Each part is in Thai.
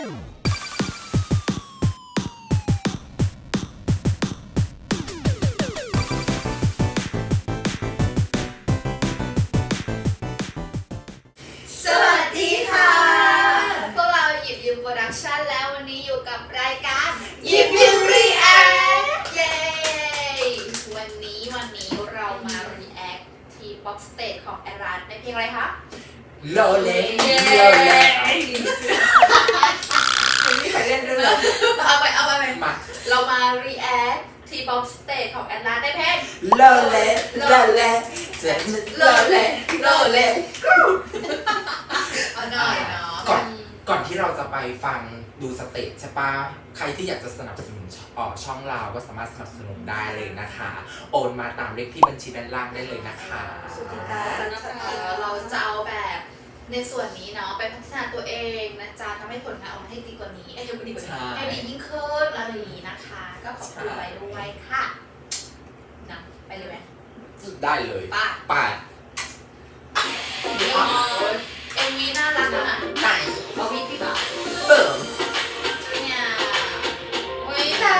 สวัสดีค่ะ พวกเราหยิบยืมโปรดักชันแล้ววันนี้อยู่กับรายการหยิบยืมรีแอคเย้วันนี้วันนี้เรามารีแอคทีป๊อปสเต e ของแอรานในเพลงอะไรคะ โลเลโลเลไม่ เคยเล่นเรื่องเอาไปเอาไปไปมาเรามารีแอคทีป๊อปสเต e ของแอรานในเพลงโลเลโลเลเจ็บโลเลโลเลเอาหน่อยเนาะก่อนก่อนที่เราจะไปฟังดูสเตจใช่ปะใครที่อยากจะสนับสนุนช่องอ่อช่องเราก็สามารถสนับสนุนได้เลยนะคะ โอนมาตามเลขที่บัญชีด้านล่างได้เลยนะคะเออเราจะเอาแบบ ในส่วนนี้เนาะไปพัฒนาตัวเองนะจ๊ะทำให้ผลงานออกมาให้ดีกว่านี้ให้ดีกว่านี้ให้ดียิ่งขึ้นอะไรอย่างนี้นะคะ ก็ขอบคุณไปด้วยค่ะนะไปเลยไหมได้เลยป้าไป่าเอ็มวีน่ารักอะไหนเอาพี่พี่บ่าวเบิ่งเนี่ยอุ้ยแต่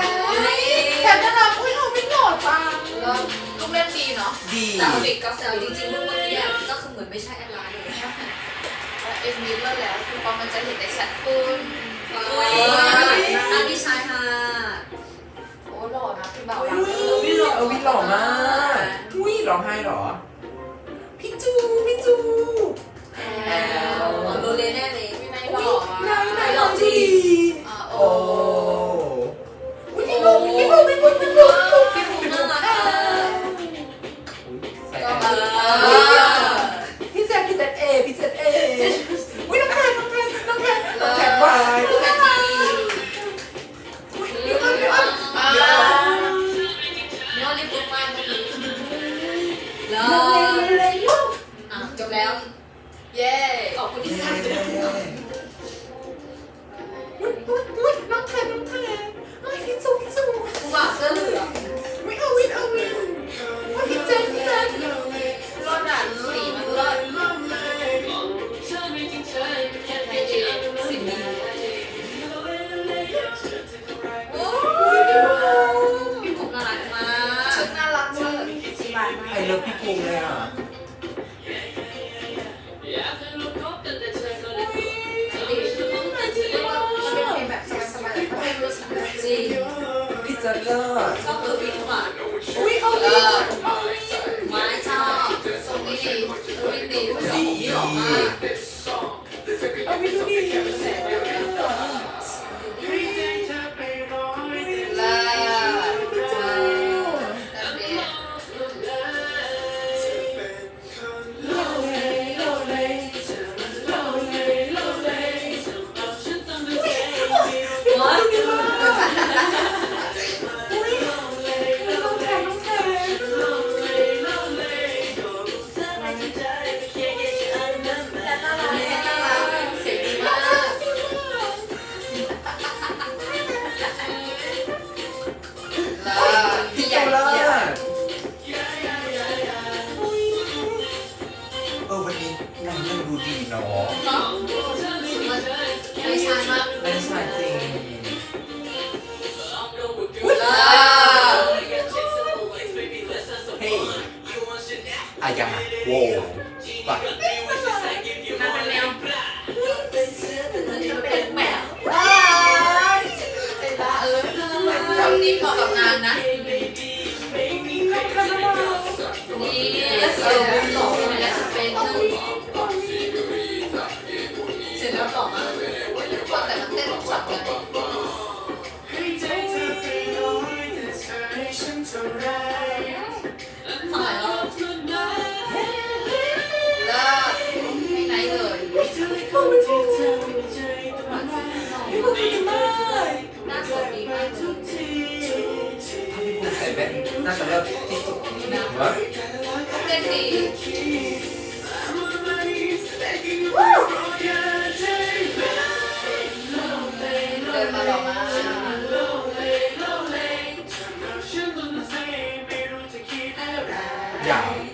แถมน่ารักอุ้ยเอาไม่หล่อจังแล้วลูกเล่นดีเนาะดีแต่เอาปิดกับเซแต่ลจจริริงงๆๆเรื่เรื่อองงเมื่เมื่ออกี้กี้ก็คือเหมือนไม่ใช่แอดไลน์ เลยเอ็มวีเลิศแล้วคือปอมันจะเห็นได้ชัดขึ้นอุ้ยอันที่ชายหาดโอ้หล่อนะพี่บ่าวอุ้ยเออวิหล่อมากอุ้ยร้องไห้เหรอ พี่จู พี่จูแอลโรเลแน่เลยไม่ไม่หล่อไหนอะไหนหล่อจริงอะโอ้ ลิฟพี่ภูมิเลยอะมันเป็เพลงแบบสบายๆแต่ก็ไม่รู้สึกแบบจริงพี่จ๊คเลิศก็คือพี่ภูมิอะอุ้ยเอาเอวิอเอาวิไม้ชอบทรงนี้ดีวิ่งดีผู้สาวผมหล่อมากเอาวิดูดิ เอ Yeah.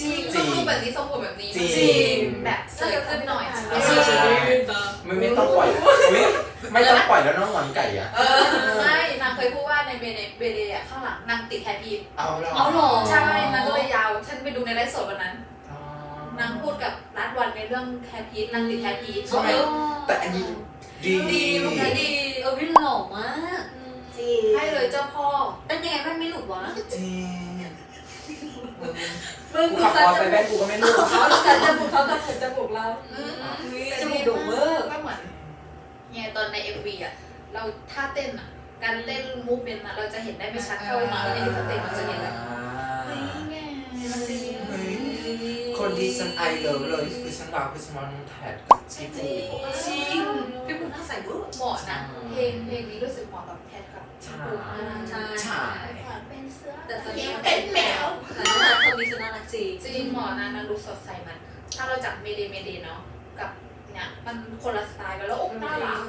ลุกนี้จริง ต้องลุกแบบนี้ทรงผมแบบนี้จริงจริงแบบเสยขึ้นหน่อยเออไม่ไม่ต้องปล่อยไม่ไม่ต้องปล่อยแล้วน้องหวานไก่อะ เออไม่นางเคยพูดว่าในเบเดเบเดอะข้างหลังนางติดแฮปปี้เอาหรอเอาหรอ ใช่นางก็เลยยาว ฉันไปดูในไลฟ์สดวันนั้น อ๋อนางพูดกับรัฐวันในเรื่องแฮปปี้นางติดแฮปปี้ใช่ไหมแต่อันนี้ดีดีลุกนี้ดีเออวินหล่อมากจริงให้เลยเจ้าพ่อเป็นยังไงมันไม่หลุดวะ จริง มึงกูขับมอเตอร์ไซค์แม่งกูก็ไม่รู้เขาแต่จมูกเขากับจมูกเราอืมจมูกโด่งเวอร์ก็เหมือนเนี่ยตอนใน MV อะเราท่าเต้นอะการเต้นมูฟเมนต์อะเราจะเห็นได้ไม่ชัดเท่ามาแล้วในสเต็ปมันจะเห็นแบบเฮ้ยไงมันดีเฮ้ยคนที่ฉันไอเลิฟเลยคือฉันรักคือฉันว่าน้องแทดกับชิฟูจริงพี่คุณน่าใส่เวอร์เหมาะนะเพลงเพลงนี้รู้สึกเหมาะกับแพทกับใช่ใช่ใช่เป็นเสื้อแต่ตอนเพลนี้งเป็นแมว แต่ตอนนี้ฉันน่ารักจริงจริงเหมาะนะนางดูสดใสมัน ถ้าเราจับเมเดเมเดเนาะกับเนี่ยมันคนละสไตล์กันแล้วอกน่ารัก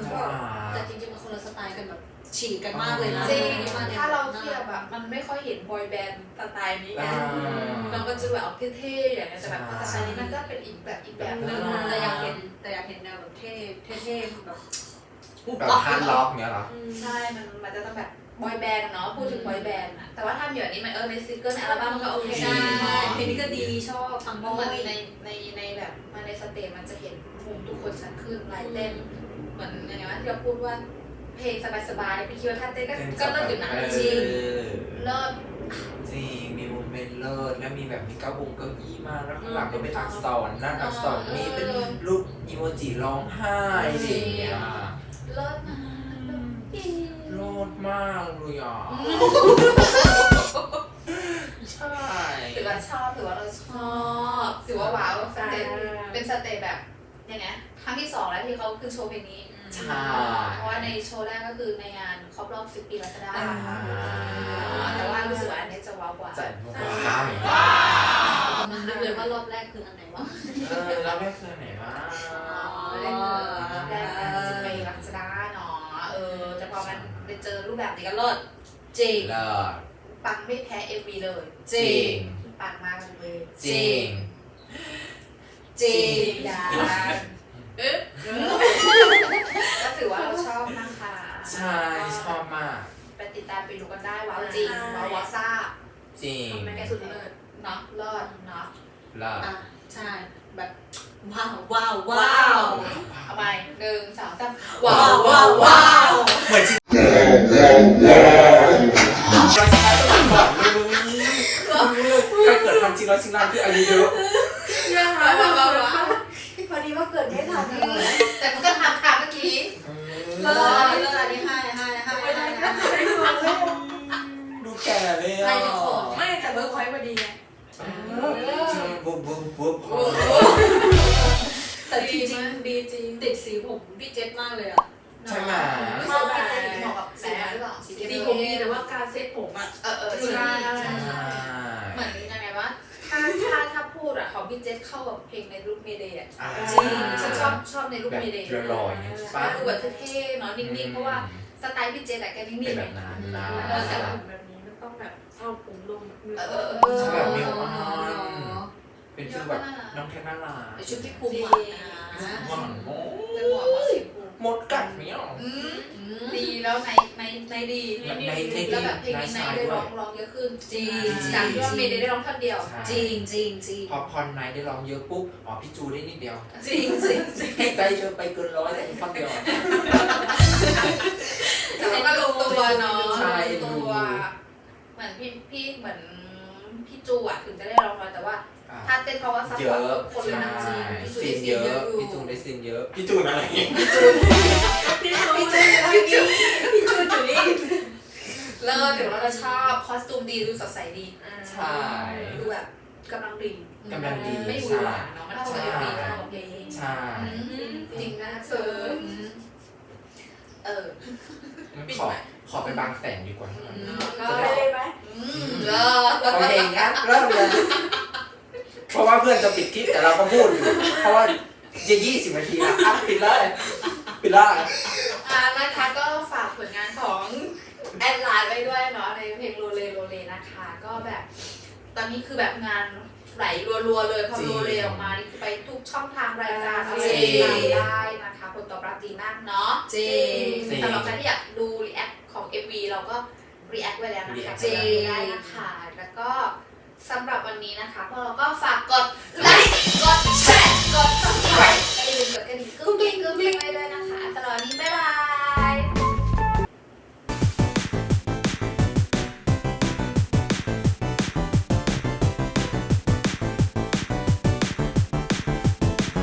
แต่จริงๆมันคนละสไตล์กันแบบฉีกกันมากเลยนะจริงมกลยถ้าเราเทียบอะมันไม่ค่อยเห็นบอยแบนด์สไตล์นี้ไงอ่าเราก็จะแบบเอาเท่ๆอย่างเงี้ยแต่แบบสไตล์นี้มันก็เป็นอีกแบบอีกแบบนึงแต่อยากเห็นแต่อยากเห็นแนวแบบเท่เท่ๆแบบแบบฮาร์ดล็อกเนี้ยเหรอใช่มันมันจะต้องแบบ บอยแบนด์อะเนาะพูดถึงบอยแบนด์อะแต่ว่าถ้ามีแบบนี้มันเออในซิงเกิลในอัลบั้มมันก็โอเคใช่เพลงนี้ก็ดีชอบฟังเพบ่ราะอมันยในในในแบบมาในสเตจมันจะเห็นมุมทุกคนชัดขึ้นลายเต้นเหมือนยังไงวะที่เราพูดว่าเพลงสบายๆพี่คิดว่าท่าเต้นก็ก็เลิศอยู่นะเออจริงเลิศจริงมีโมเมนต์เลิศแล้วมีแบบมีเก้าบงเก้าอี้มากแล้วข้างหลังก็เป็นอักษรนั่นอักษรนี่เป็นรูปอีโมจิร้องไห้อะไรอย่างเงี้ยเลิศนะโล ดมากเลยอะใช่ถือว่าชอบถือว่าเราชอบถือว่าว้าวสเตจเป็นสเตจแบบยังไงครั้งที่สองแล้วที่เขาขึ้นโชว์เพลงนี้ใช่เพราะว่าในโชว์แรกก็คือในงานครบรอบ10ปีรัชดาอ่าแต่ว่ารู้สึกว่าอันนี้จะว้าวกว่าจัดว้าวกำลังนึกเลยว่ารอบแรกคืออันไหนวะเออแล้วไม่เคยไหนวะแรกคือแรกสิบปีรัชดาเนาะเออแต่พอมัน ไปเจอรูปแบบนี้ก็เลิศจริงเลิศปังไม่แพ้ MV เลยจริงปังมากเลยจริงจริงยาเอ๊ะก็ถือว่าเราชอบนะคะใช่ชอบมากไปติดตามไปดูกันได้ว้าวจริงว้าววาซ่าจริงแกสุดเลิศเนาะเลิศเนาะเลิศอะใช่แบบว้าวว้าวว้าว้าววเอาไปหนึ่งสองสามว้าวว้าวว้าวเหมือนชิเราใช้สมัย ก่อนเลยใครเกิดทันจริงแล้วชิงรานคืออายุเยอะว้าวว้าวว้าวพอดีว่าเกิดไม่ทันแต่มันก็ทำค่ะเมื่อกี้เลิศเลิศอันนี้ให้ให้ให้ให้ให้ดูแก่เลยอะให้ทุกคนไม่แต่เบิร์กพอยต์พอดีไงบุ๊บบุ๊บบุ๊บแต่จริงดีจริงๆติดสีผมพี่เจ็ตมากเลยอะ ใช่ไหมชอบกินอะไรเหมาะกับแสงหรือเปล่าสีดีผมดีแต่ว่าการเซ็ตผมอะ เออเออใช่ใช่เหมือนยังไงวะถ้าถ้าถ้าพูดอะของพี่เจษเข้ากับเพลงในรูปเมเดย์อะอ่า จริงฉันชอบชอบในรูปแบบเมเดย์ลอยๆเนี่ยใช่ปะ ดูแบบเท่ๆเนาะนิ่งๆเพราะว่าสไตล์พี่เจษอะแกนิ่งเป็นๆแบบนั้นนะแต่ผมแบบนี้มันต้องแบบเอาผมลงมือเออเออใช่เอแบบอมิวออนเป็นฟีลแบบน้องแค่น่ารักแต่ชุดพี่ภูมิหวานนะ หวานโอ้จะเหมาะกับสีฟู มดกัดเนี้ยอืมดีแล้วในในในดีในในดีแล้วแบบเพลงนี้ในได้ร้องร้องเยอะขึ้นจริงจากที่ว่าเมเดย์ได้ร้องท่อนเดียวจริงจริงจริงพอพรไนท์ได้ร้องเยอะปุ๊บอ๋อพี่จูได้นิดเดียวจริงจริงจริงให้ใจเธอไปเกินร้อยแต่ท่อนเดียว แต่ว่าก็ลงตัวเนาะใช่ ลงตัว เหมือนพี่พี่เหมือนพี่จูอะถึงจะได้ร้องน้อยแต่ว่า อะถ้าเต้นเพราะว่าซัพเยพออะร์ตทุกคนเลยนะจริงพี่จูซีได้นซีเยนเยอะอะอยู่พี่จูนได้ซีนเยอะพี่จูนอะไรพี่จูนพี่จูพี่จูนพี่จูนพี่จูนอยู่นี่เลิศถือว่าเราชอบคอสตูมดีดูสดใสดีใช่ดูแบบกำลังดีกำลังดีไม่หวือหวาเนาะมันเข้ากับเอ็มวีเข้ากับเพลงใช่จริงนะเธอเออ งั้นขอขอไปบางแสนดีกว่าก็ ไปเลยไหม อืมเลิศ โอเคงั้นเริ่มเลย เพราะว่าเพื่อนจะปิดคลิปแต่เราก็พูดอยู่ เพราะว่าจะยี่สิบนาทีแล้วอะปิดเลยปิดเลยอ่านะคะก็ฝากผลงานของแอนลาดไว้ด้วยเนาะในเพลงโรเลโรเลนะคะ ก็แบบ ตอนนี้คือแบบงานไหลรัวๆเลยพอจริงรัวเลยออกมานี่คือไปทุกช่องทางรายการอะไรจริงต่างๆได้นะคะผลตอบรับดีมากเนาะจริงจริงสำหรับใครที่อยากดูรีแอคของ MV เราก็รีแอคไว้แล้วนะคะ react ไปดูได้นะคะแล้วก็ สำหรับวันนี้นะคะพวกเราก็ฝากกดไลค์ กดแชร์ กด subscribe อย่าลืมกดกระดิ่งกึ้งกิ้งกึ้งกิ้งไว้ด้วยนะคะ